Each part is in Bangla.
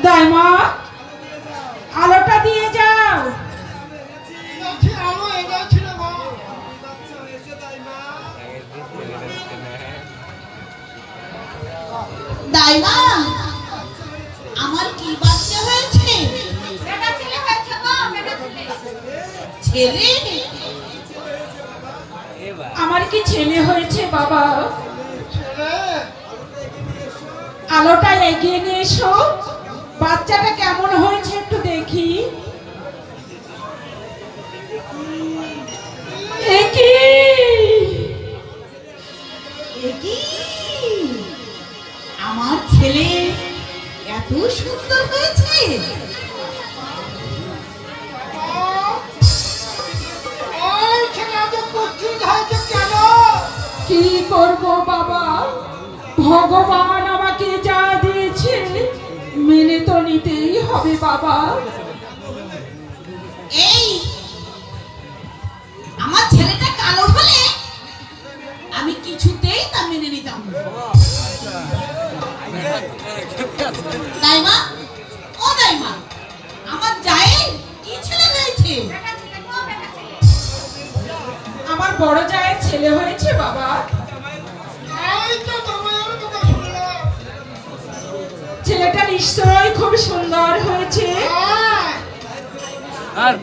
দাইমা আলোটা দিয়ে যাও। দাইমা আমার কি বাচ্চা হয়েছে? ছেলে? আমার কি ছেলে হয়েছে বাবা? আলোটা এগিয়ে নিয়ে এসো। বাচ্চাটা কেমন হয়েছে একটু দেখি? আমার ছেলে এত সুন্দর হয়েছে। কি করব বাবা? ভগবান মেনে তো নিতেই হবে বাবা। এই আমার ছেলেটা কালো হলে আমি কিছুতেই তা মেনে নিতাম দাইমা ও দাইমা আমার জায়ের কি ছেলে হয়েছে? আমার বড় জায়ের ছেলে হয়েছে বাবা। এই তো তোমার কথা শুনলাম ছেলেটা নিশ্চয়ই খুব সুন্দর হয়েছে। হ্যাঁ আর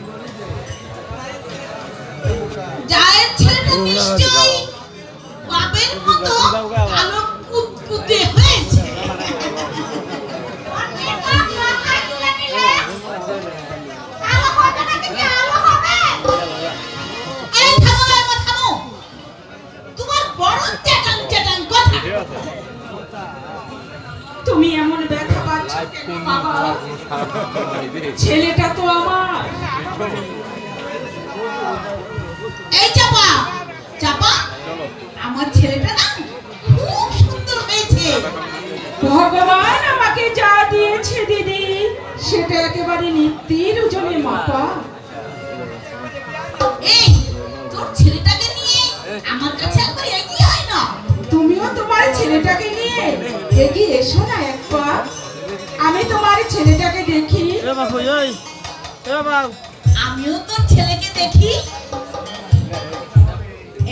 জায়ের ছেলেটা বাপের মতো কুতকুতে হয়েছে। তুমি এমন ছেলেটা তো আমার। এই চাপা চাপা আমার ছেলেটা না খুব সুন্দর হয়েছে। ভগবান আমাকে যা দিয়েছে দিদি সেটা একেবারে নিত্যের ওজনে মাপা। এই তোর ছেলেটাকে নিয়ে আমার কাছে একবার এগিয়ে আয় না। তুমিও তোমার ছেলেটাকে নিয়ে এগিয়ে এসো না একবার। ছেলেটাকে দেখি। এ বাবু এই এ বাবু। আমিও তো ছেলেকে দেখি।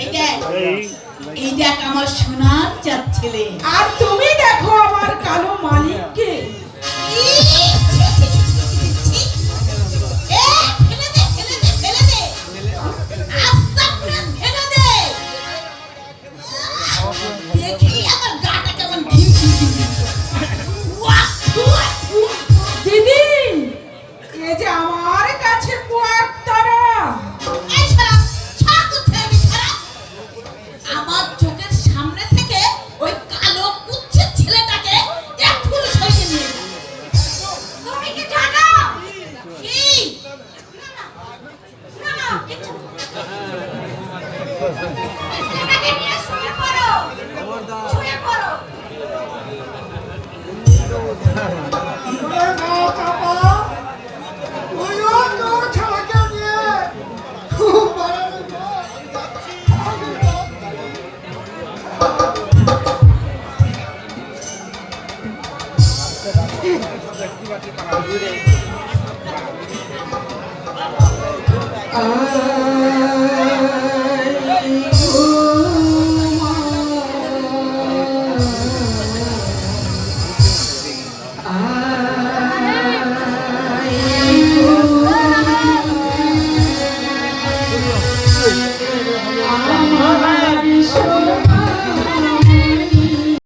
এই দেখ এই দেখ আমার সোনার চার ছেলে। আর তুমি দেখো আমার কালো মালিককে Ah